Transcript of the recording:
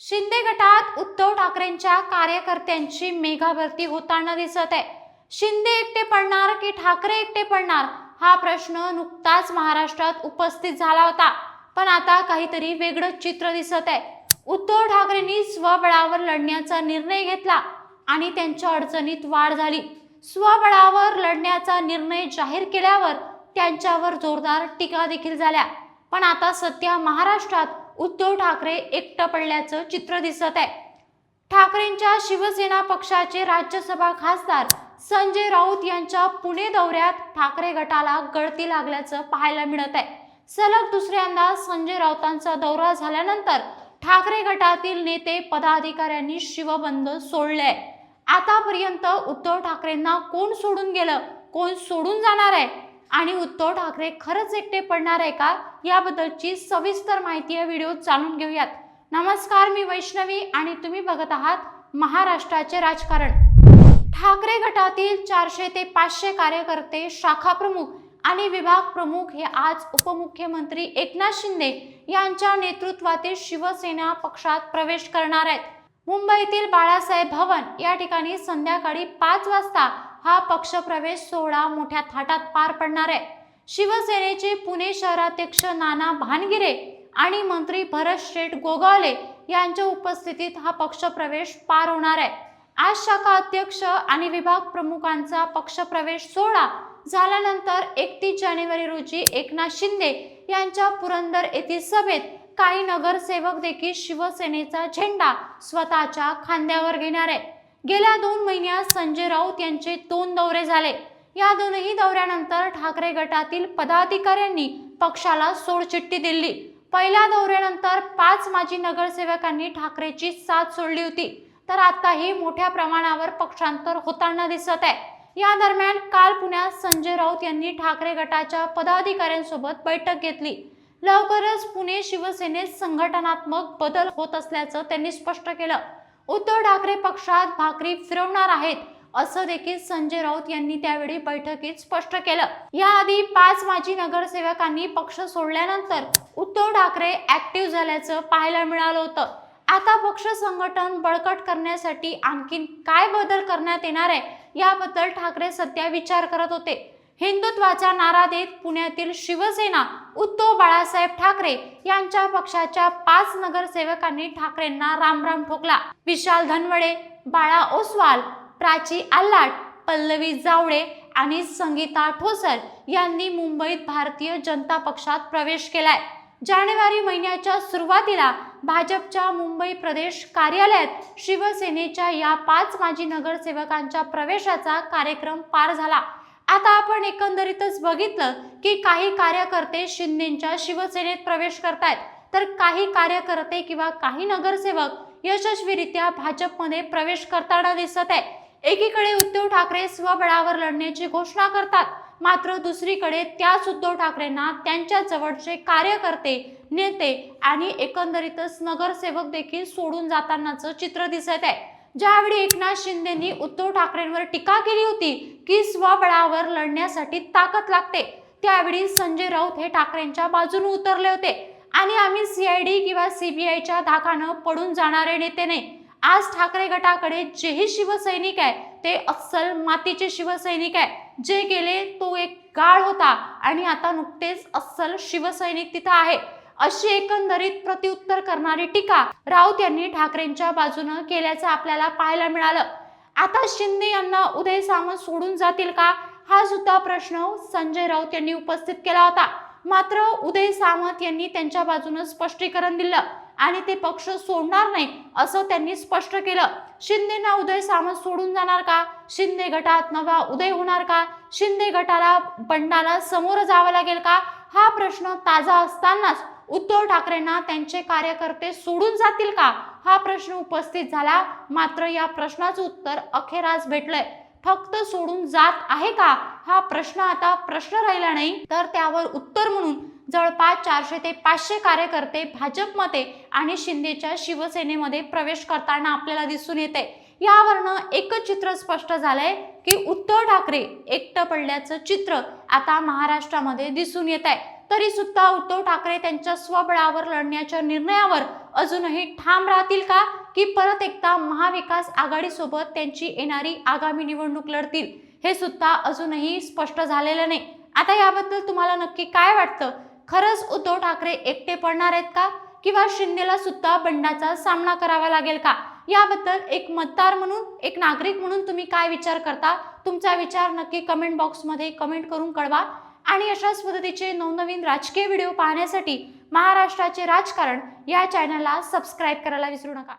शिंदे गटात उद्धव ठाकरेंच्या कार्यकर्त्यांची मेघाभरती होताना दिसत आहे. शिंदे एकटे पडणार की ठाकरे एकटे पडणार? हा प्रश्न नुकताच महाराष्ट्रात उपस्थित झाला होता. पण आता काहीतरी वेगळं चित्र दिसत आहे. उद्धव ठाकरेंनी स्वबळावर लढण्याचा निर्णय घेतला आणि त्यांच्या अडचणीत वाढ झाली. स्वबळावर लढण्याचा निर्णय जाहीर केल्यावर त्यांच्यावर जोरदार टीका देखील झाल्या. पण आता सध्या महाराष्ट्रात उद्धव ठाकरे एकटं पडल्याचं चित्र दिसत आहे. ठाकरेंच्या शिवसेना पक्षाचे राज्यसभा खासदार संजय राऊत यांच्या पुणे दौऱ्यात ठाकरे गटाला गळती लागल्याचं पाहायला मिळत आहे. सलग दुसऱ्यांदा संजय राऊतांचा दौरा झाल्यानंतर ठाकरे गटातील नेते पदाधिकाऱ्यांनी शिवबंध सोडले आतापर्यंत उद्धव ठाकरेंना कोण सोडून गेलं? कोण सोडून जाणार आहे? आणि उद्धव ठाकरे खरंच एकटे पडणार आहे का? याबद्दलची सविस्तर माहिती या व्हिडिओ जाणून घेऊयात. नमस्कार मी वैष्णवी आणि तुम्ही बघत आहात महाराष्ट्राचे राजकारण. ठाकरे गटातील चारशे ते पाचशे कार्यकर्ते शाखा प्रमुख आणि विभाग प्रमुख हे आज उपमुख्यमंत्री एकनाथ शिंदे यांच्या नेतृत्वातील शिवसेना पक्षात प्रवेश करणार आहेत. मुंबईतील बाळासाहेब भवन या ठिकाणी संध्याकाळी पाच वाजता हा पक्षप्रवेश सोहळा मोठ्या थाटात पार पडणार आहे. शिवसेनेचे पुणे शहराध्यक्ष नाना भानगिरे आणि मंत्री भरत शेठ गोगावले यांच्या उपस्थितीत हा पक्षप्रवेश पार होणार आहे. आज शाखा अध्यक्ष आणि विभाग प्रमुखांचा पक्षप्रवेश सोहळा झाल्यानंतर एकतीस जानेवारी रोजी एकनाथ शिंदे यांच्या पुरंदर येथील सभेत काही नगरसेवक देखील शिवसेनेचा झेंडा स्वतःच्या खांद्यावर घेणार आहे गेल्या दोन महिन्यात संजय राऊत यांचे दोन दौरे झाले. या दोनही दौऱ्यानंतर ठाकरे गटातील पदाधिकाऱ्यांनी पक्षाला सोडचिठ्ठी दिली. पहिल्या दौऱ्यानंतर पाच माजी नगरसेवकांनी ठाकरेची साथ सोडली होती. तर आताही मोठ्या प्रमाणावर पक्षांतर होताना दिसत आहे. या दरम्यान काल पुण्यात संजय राऊत यांनी ठाकरे गटाच्या पदाधिकाऱ्यांसोबत बैठक घेतली. लवकरच पुणे शिवसेनेत संघटनात्मक बदल होत असल्याचं त्यांनी स्पष्ट केलं. उद्धव ठाकरे पक्षात भाकरी फिरवणार आहेत असं देखील संजय राऊत यांनी त्यावेळी बैठकीत स्पष्ट केलं. याआधी पाच माजी नगरसेवकांनी पक्ष सोडल्यानंतर उद्धव ठाकरे ऍक्टिव्ह झाल्याचं पाहायला मिळालं होतं. आता पक्ष संघटन बळकट करण्यासाठी आणखीन काय बदल करण्यात येणार आहे याबद्दल ठाकरे सध्या विचार करत होते. हिंदुत्वाचा नारा देत पुण्यातील शिवसेना उद्धव बाळासाहेब ठाकरे यांच्या पक्षाच्या पाच नगरसेवकांनी ठाकरेंना रामराम ठोकला. विशाल धनवडे बाळा ओसवाल प्राची आल्लाट पल्लवी जावळे आणि संगीता ठोसर यांनी मुंबईत भारतीय जनता पक्षात प्रवेश केलाय. जानेवारी महिन्याच्या सुरुवातीला भाजपच्या मुंबई प्रदेश कार्यालयात शिवसेनेच्या या पाच माजी नगरसेवकांच्या प्रवेशाचा कार्यक्रम पार झाला. आता आपण एकंदरीतच बघितलं की काही कार्यकर्ते शिंदेच्या शिवसेनेत प्रवेश करतायत. तर काही कार्यकर्ते किंवा काही नगरसेवक यशस्वीरित्या भाजपमध्ये प्रवेश करताना दिसत आहे एकीकडे उद्धव ठाकरे स्वबळावर लढण्याची घोषणा करतात. मात्र दुसरीकडे त्याच उद्धव ठाकरेंना त्यांच्या जवळचे कार्यकर्ते नेते आणि एकंदरीतच नगरसेवक देखील सोडून जातानाचं चित्र दिसत आहे. ज्यावेळी एकनाथ शिंदेनी उद्धव ठाकरेंवर टीका केली होती की स्वबळावर लढण्यासाठी ताकद लागते त्यावेळी संजय राऊत हे ठाकरेंच्या बाजूने उतरले होते. आणि आम्ही सीआयडी किंवा सीबीआयच्या धाकानं पडून जाणारे नेते नाही. आज ठाकरे गटाकडे जेही शिवसैनिक आहे ते अस्सल मातीचे शिवसैनिक आहे. जे गेले तो एक गाळ होता आणि आता नुकतेच अस्सल शिवसैनिक तिथं आहे. अशी एकंदरीत प्रत्युत्तर करणारी टीका राऊत यांनी ठाकरेंच्या बाजूनं केल्याचं आपल्याला पाहायला मिळालं. आता शिंदे यांना उदय सामंत सोडून जातील का? हा सुद्धा प्रश्न संजय राऊत यांनी उपस्थित केला होता. मात्र उदय सामंत यांनी त्यांच्या बाजूनं स्पष्टीकरण दिलं आणि ते पक्ष सोडणार नाही असं त्यांनी स्पष्ट केलं. शिंदेना उदय सामंत सोडून जाणार का? शिंदे गटात नवा उदय होणार का? शिंदे गटाला बंडाला समोर जावं लागेल का? हा प्रश्न ताजा असतानाच उद्धव ठाकरेंना त्यांचे कार्यकर्ते सोडून जातील का? हा प्रश्न उपस्थित झाला. मात्र या प्रश्नाचं उत्तर अखेर आज भेटलंय. फक्त सोडून जात आहे का? हा प्रश्न आता प्रश्न राहिला नाही. तर त्यावर उत्तर म्हणून जवळपास चारशे ते पाचशे कार्यकर्ते भाजपमध्ये आणि शिंदेच्या शिवसेनेमध्ये प्रवेश करताना आपल्याला दिसून येते. यावरनं एकच चित्र स्पष्ट झालंय की उद्धव ठाकरे एकटं पडल्याचं चित्र आता महाराष्ट्रामध्ये दिसून येत आहे तरी सुद्धा उद्धव ठाकरे त्यांच्या स्वबळावर लढण्याच्या निर्णयावर अजूनही ठाम राहतील का? की परत एकदा महाविकास आघाडीसोबत त्यांची येणारी आगामी निवडणूक लढतील? हे सुद्धा अजूनही स्पष्ट झालेलं नाही. आता याबद्दल तुम्हाला नक्की काय वाटतं? खरंच उद्धव ठाकरे एकटे पडणार आहेत का? किंवा शिंदेला सुद्धा बंडाचा सामना करावा लागेल का? याबद्दल एक मतदार म्हणून एक नागरिक म्हणून तुम्ही काय विचार करता? तुमचा विचार नक्की कमेंट बॉक्समध्ये कमेंट करून कळवा. आणि अशाच पद्धतीचे नवनवीन राजकीय व्हिडिओ पाहण्यासाठी महाराष्ट्राचे राजकारण या चॅनलला सबस्क्राईब करायला विसरू नका.